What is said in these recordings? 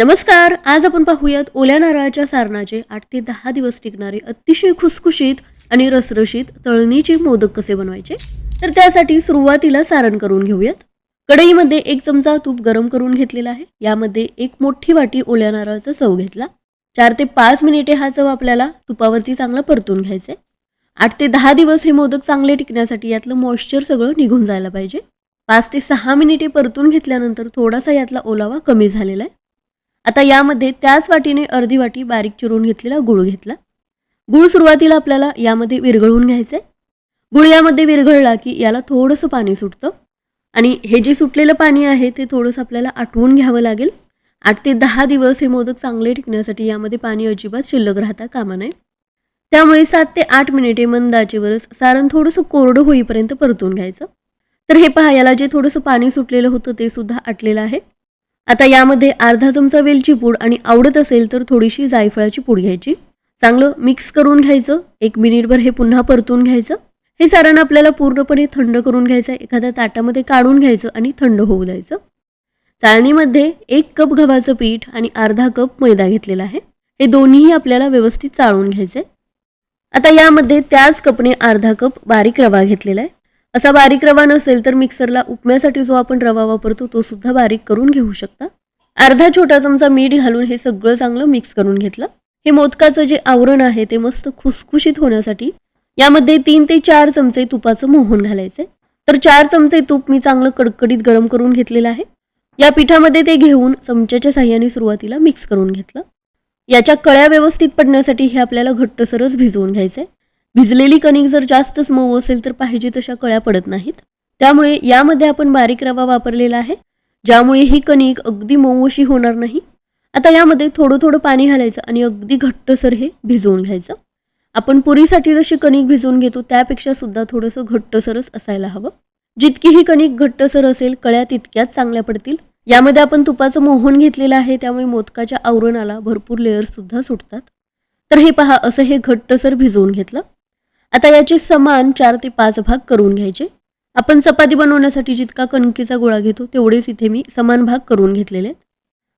नमस्कार आज आपण पाहूयात ओल्या नारळाच्या सारणाचे आठ ते दहा दिवस टिकणारे अतिशय खुसखुशीत आणि रसरशीत तळणीचे मोदक कसे बनवायचे? तर त्यासाठी सुरुवातीला सारण करून घेऊयात. कढईमध्ये एक चमचा तूप गरम करून घेतलेला आहे. यामध्ये एक मोठी वाटी ओल्या नारळाचा चव घेतला. चार ते पाच मिनिटे हा चव आपल्याला तुपावरती चांगला परतून घ्यायचा आहे आठ ते दहा दिवस हे मोदक चांगले टिकण्यासाठी यातलं मॉइश्चर सगळं निघून जायला पाहिजे. पाच ते सहा मिनिटे परतून घेतल्यानंतर थोडासा यातला ओलावा कमी झालेला आहे. आता यामध्ये त्याच वाटीने अर्धी वाटी बारीक चिरून घेतलेला गुळ घेतला. गुळ सुरुवातीला आपल्याला यामध्ये विरघळवून घ्यायचं आहे गुळ यामध्ये विरघळला की याला थोडंसं पाणी सुटतं. आणि हे जे सुटलेलं पाणी आहे ते थोडंसं आपल्याला आटवून घ्यावं लागेल. आठ ते दहा दिवस हे मोदक चांगले टिकण्यासाठी यामध्ये पाणी अजिबात शिल्लक राहता कामा नये. त्यामुळे सात ते आठ मिनिटे मंद आचेवरच सारण थोडंसं कोरडं होईपर्यंत परतून घ्यायचं. तर हे पहा याला जे थोडंसं पाणी सुटलेलं होतं ते सुद्धा आटलेलं आहे. आता यामध्ये अर्धा चमचा वेलची पूड आणि आवडत असेल तर थोडीशी जायफळाची पूड घ्यायची. चांगलं मिक्स करून घ्यायचं. एक मिनिटभर हे पुन्हा परतून घ्यायचं. हे सारण आपल्याला पूर्णपणे थंड करून घ्यायचं. एखाद्या ताटामध्ये काढून घ्यायचं आणि थंड होऊ द्यायचं. चाळणीमध्ये एक कप गव्हाचं पीठ आणि अर्धा कप मैदा घेतलेला आहे. हे दोन्हीही आपल्याला व्यवस्थित चाळून घ्यायचे आता यामध्ये त्याच कपने अर्धा कप बारीक रवा घेतलेला आहे. असा बारीक रवा नसेल तर मिक्सरला उपम्यासाठी जो आपण रवा वापरतो तो सुद्धा बारीक करून घेऊ शकता. अर्धा छोटा चमचा मीठ घालून हे सगळं चांगलं मिक्स करून घेतलं. हे मोदकाचं जे आवरण आहे ते मस्त खुसखुशीत होण्यासाठी यामध्ये तीन ते चार चमचे तुपाचं मोहन घालायचे तर चार चमचे तूप मी चांगलं कडकडीत गरम करून घेतलेलं आहे. या पिठामध्ये ते घेऊन चमच्याच्या साह्याने सुरुवातीला मिक्स करून घेतलं. याच्या कळ्या व्यवस्थित पडण्यासाठी हे आपल्याला घट्टसरच भिजवून घ्यायचे भिजलेली कणिक जर जास्तच मऊ असेल तर पाहिजे तशा कळ्या पडत नाहीत. त्यामुळे यामध्ये आपण बारीक रवा वापरलेला आहे ज्यामुळे ही कणिक अगदी मऊ अशी होणार नाही. आता यामध्ये थोडं थोडं पाणी घालायचं आणि अगदी घट्टसर हे भिजवून घ्यायचं. आपण पुरीसाठी जशी कणिक भिजवून घेतो त्यापेक्षा सुद्धा थोडंसं घट्टसरच असायला हवं. जितकी ही कणिक घट्टसर असेल कळ्या तितक्याच चांगल्या पडतील. यामध्ये आपण तुपाचं मोहन घेतलेलं आहे त्यामुळे मोदकाच्या आवरणाला भरपूर लेअर्स सुद्धा सुटतात. तर हे पहा असं हे घट्टसर भिजवून घेतलं. आता याचे समान चार ते पाच भाग करून घ्यायचे. आपण चपाती बनवण्यासाठी जितका कणकीचा गोळा घेतो तेवढेच इथे मी समान भाग करून घेतलेले. आहेत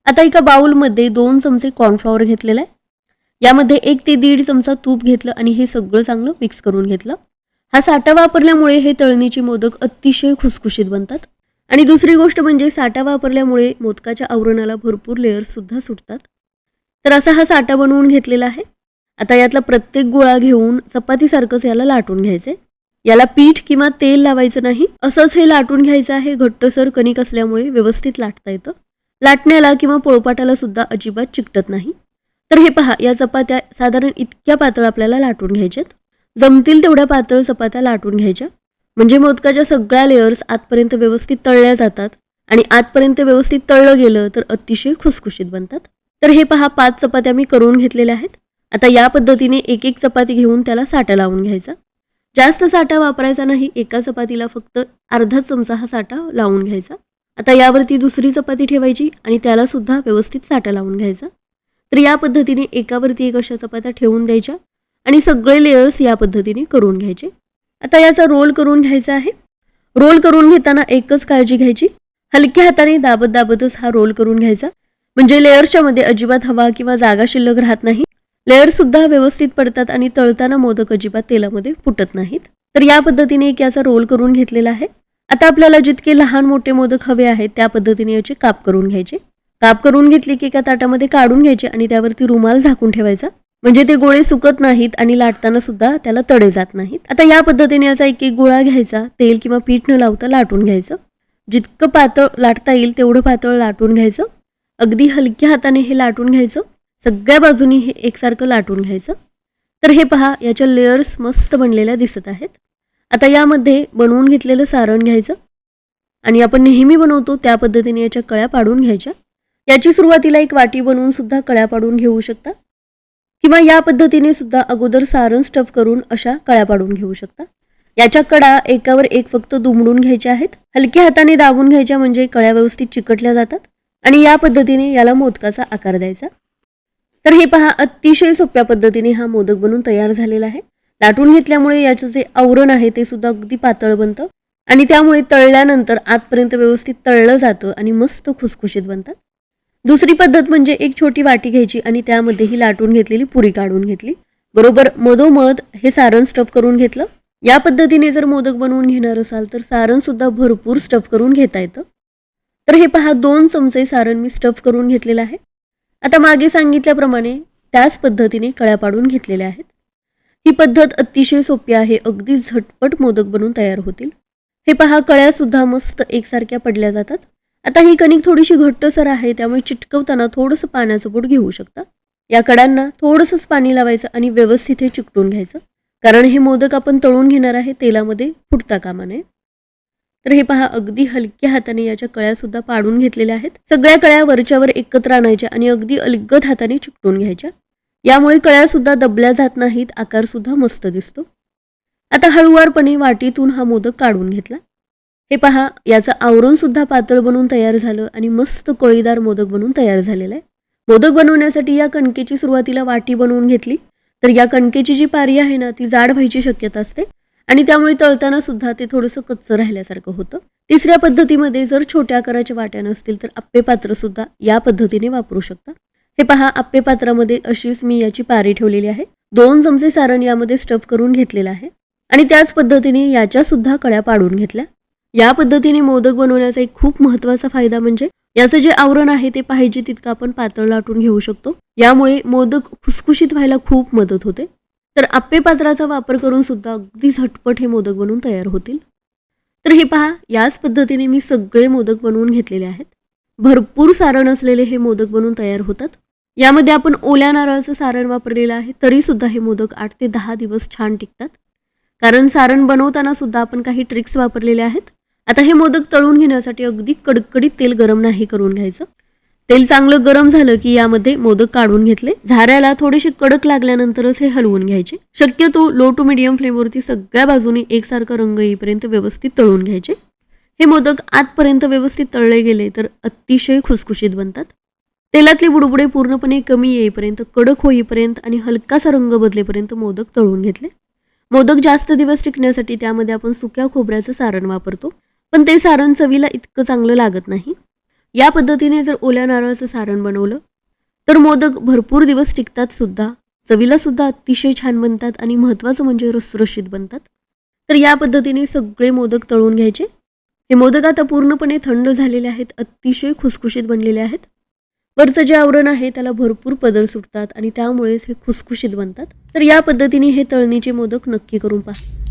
आता एका बाउलमध्ये दोन चमचे कॉर्नफ्लॉवर घेतलेला. आहे यामध्ये एक ते दीड चमचा तूप घेतलं आणि हे सगळं चांगलं मिक्स करून घेतलं. हा साठा वापरल्यामुळे हे तळणीचे मोदक अतिशय खुसखुशीत बनतात. आणि दुसरी गोष्ट म्हणजे साठा वापरल्यामुळे मोदकाच्या आवरणाला भरपूर लेअर्ससुद्धा सुटतात. तर असा हा साठा बनवून घेतलेला आहे. आता यातला प्रत्येक गोळा घेऊन चपातीसारखंच याला लाटून घ्यायचंय याला पीठ किंवा तेल लावायचं नाही असंच हे लाटून घ्यायचं आहे घट्टसर कणिक असल्यामुळे व्यवस्थित लाटता येतं. लाटण्याला किंवा पोळपाटाला सुद्धा अजिबात चिकटत नाही. तर हे पहा या चपात्या साधारण इतक्या पातळ आपल्याला लाटून घ्यायच्यात जमतील तेवढ्या पातळ चपात्या लाटून घ्यायच्या. म्हणजे मोदकाच्या सगळ्या लेअर्स आतपर्यंत व्यवस्थित तळल्या जातात आणि आतपर्यंत व्यवस्थित तळलं गेलं तर अतिशय खुसखुशीत बनतात. तर हे पहा पाच चपात्या मी करून घेतलेल्या आहेत. आता या पद्धतीने एक एक चपाती घेऊन त्याला साठा लावून घ्यायचा. जास्त साठा वापरायचा नाही एका चपातीला फक्त अर्धा चमचा हा साठा लावून घ्यायचा. आता यावरती दुसरी चपाती ठेवायची आणि त्याला सुद्धा व्यवस्थित साठा लावून घ्यायचा. तर या पद्धतीने एकावरती एक अशा चपात्या ठेवून द्यायच्या आणि सगळे लेयर्स या पद्धतीने करून घ्यायचे. आता याचा रोल करून घ्यायचा आहे. रोल करून घेताना एकच काळजी घ्यायची. हलक्या हाताने दाबत दाबतच हा रोल करून घ्यायचा. म्हणजे लेयर्सच्या मध्ये अजिबात हवा किंवा जागा शिल्लक राहत नाही. लेअर सुद्धा व्यवस्थित पडतात आणि तळताना मोदक अजिबात तेलामध्ये फुटत नाहीत. तर या पद्धतीने एक याचा रोल करून घेतलेला आहे. आता आपल्याला जितके लहान मोठे मोदक हवे आहेत त्या पद्धतीने याचे काप करून घ्यायचे. काप करून घेतले की एका ताटामध्ये काढून घ्यायचे आणि त्यावरती रुमाल झाकून ठेवायचा. म्हणजे ते गोळे सुकत नाहीत आणि लाटताना सुद्धा त्याला तडे जात नाहीत. आता या पद्धतीने याचा एक एक गोळा घ्यायचा तेल किंवा पीठ न लावता लाटून घ्यायचं. जितकं पातळ लाटता येईल तेवढं पातळ लाटून घ्यायचं. अगदी हलक्या हाताने हे लाटून घ्यायचं. सगळ्या बाजूनी हे एकसारखं लाटून घ्यायचं. तर हे पहा याच्या लेअर्स मस्त बनलेल्या दिसत आहेत. आता यामध्ये बनवून घेतलेलं सारण घ्यायचं. आणि आपण नेहमी बनवतो त्या पद्धतीने याच्या कळ्या पाडून घ्यायच्या. याची सुरुवातीला एक वाटी बनवून सुद्धा कळ्या पाडून घेऊ शकता. किंवा या पद्धतीने सुद्धा अगोदर सारण स्टफ करून अशा कळ्या पाडून घेऊ शकता. याच्या कडा एकावर एक फक्त दुमडून घ्यायच्या आहेत. हलक्या हाताने दाबून घ्यायच्या म्हणजे कळ्या व्यवस्थित चिकटल्या जातात. आणि या पद्धतीने याला मोदकाचा आकार द्यायचा. तर हे पहा अतिशय सोप्या पद्धतीने हा मोदक बनून तयार झालेला आहे. लाटून घेतल्यामुळे याचं जे आवरण आहे ते सुद्धा अगदी पातळ बनतं आणि त्यामुळे तळल्यानंतर आतपर्यंत व्यवस्थित तळलं जातं आणि मस्त खुसखुशीत बनतात दुसरी पद्धत म्हणजे एक छोटी वाटी घ्यायची आणि त्यामध्ये ही लाटून घेतलेली पुरी काढून घेतली. बरोबर मधोमध हे सारण स्टफ करून घेतलं. या पद्धतीने जर मोदक बनवून घेणार असाल तर सारण सुद्धा भरपूर स्टफ करून घेता येतं. तर हे पहा दोन चमचे सारण मी स्टफ करून घेतलेलं आहे. आता मागे सांगितल्याप्रमाणे त्याच पद्धतीने कळ्या पाडून घेतलेल्या आहेत. ही पद्धत अतिशय सोपी आहे अगदी झटपट मोदक बनून तयार होतील. हे पहा कळ्या सुद्धा मस्त एकसारख्या पडल्या जातात. आता ही कणिक थोडीशी घट्टसर आहे त्यामुळे चिटकवताना थोडंसं पाण्याचं बोट घेऊ शकता. या कडांना थोडंसंच पाणी लावायचं आणि व्यवस्थित हे चिकटून घ्यायचं. कारण हे मोदक आपण तळून घेणार आहे तेलामध्ये फुटता कामा नये. तर हे पहा अगदी हलक्या हाताने याच्या कळ्या सुद्धा पाडून घेतलेल्या आहेत. सगळ्या कळ्या वरच्यावर एकत्र आणायच्या आणि अगदी अलगद हाताने चिकटून घ्यायच्या. यामुळे कळ्या सुद्धा दबल्या जात नाहीत आकार सुद्धा मस्त दिसतो. आता हळुवारपणे वाटीतून हा मोदक काढून घेतला. हे पहा याचं आवरण सुद्धा पातळ बनून तयार झालं आणि मस्त कोळीदार मोदक बनून तयार झालेलं आहे. मोदक बनवण्यासाठी या कणकेची सुरुवातीला वाटी बनवून घेतली. तर या कणकेची जी पारी आहे ना ती जाड व्हायची शक्यता असते. आणि त्यामुळे तळताना सुद्धा ते थोडंसं कच्चं राहिल्यासारखं होतं. तिसऱ्या पद्धतीमध्ये जर छोट्या आकाराच्या वाट्या नसतील तर आप्पे पात्र सुद्धा या पद्धतीने वापरू शकता. हे पहा आप्पे पात्रामध्ये अशीच मी याची पारी ठेवलेली आहे. दोन चमचे सारण यामध्ये स्टफ करून घेतलेलं आहे. आणि त्याच पद्धतीने याच्या सुद्धा कळ्या पाडून घेतल्या. या पद्धतीने मोदक बनवण्याचा एक खूप महत्त्वाचा फायदा म्हणजे याचं जे आवरण आहे ते पाहिजे तितकं आपण पातळ लाटून घेऊ शकतो. यामुळे मोदक खुसखुशीत व्हायला खूप मदत होते. तर आप्पे पात्राचा वापर करून सुद्धा अगदी झटपट हे मोदक बनवून तयार होतील. तर हे पहा याच पद्धतीने मी सगळे मोदक बनवून घेतलेले आहेत. भरपूर सारण असलेले हे मोदक बनवून तयार होतात. यामध्ये आपण ओल्या नारळाचं सारण वापरलेलं आहे तरी सुद्धा हे मोदक आठ ते दहा दिवस छान टिकतात. कारण सारण बनवताना सुद्धा आपण काही ट्रिक्स वापरलेले आहेत. आता हे मोदक तळून घेण्यासाठी अगदी कडकडीत तेल गरम नाही करून घ्यायचं. तेल चांगलं गरम झालं की यामध्ये मोदक काढून घेतले. झाऱ्याला थोडेसे कडक लागल्यानंतरच हे हलवून घ्यायचे. शक्यतो लो टू मिडियम फ्लेमवरती सगळ्या बाजूने एकसारखा रंग येईपर्यंत व्यवस्थित तळून घ्यायचे. हे मोदक आतपर्यंत व्यवस्थित तळले गेले तर अतिशय खुसखुशीत बनतात. तेलातले बुडबुडे पूर्णपणे कमी येईपर्यंत कडक होईपर्यंत आणि हलकासा रंग बदलेपर्यंत मोदक तळून घेतले. मोदक जास्त दिवस टिकण्यासाठी त्यामध्ये आपण सुक्या खोबऱ्याचं सारण वापरतो पण ते सारण चवीला इतकं चांगलं लागत नाही. या पद्धतीने जर ओल्या नारळाचं सारण बनवलं तर मोदक भरपूर दिवस टिकतात सुद्धा चवीला सुद्धा अतिशय छान बनतात आणि महत्त्वाचं म्हणजे रसरशीत बनतात. तर या पद्धतीने सगळे मोदक तळून घ्यायचे. हे मोदक आता पूर्णपणे थंड झालेले आहेत अतिशय खुसखुशीत बनलेले आहेत. वरचं जे आवरण आहे त्याला भरपूर पदर सुटतात आणि त्यामुळेच हे खुसखुशीत बनतात. तर या पद्धतीने हे तळणीचे मोदक नक्की करून पहा.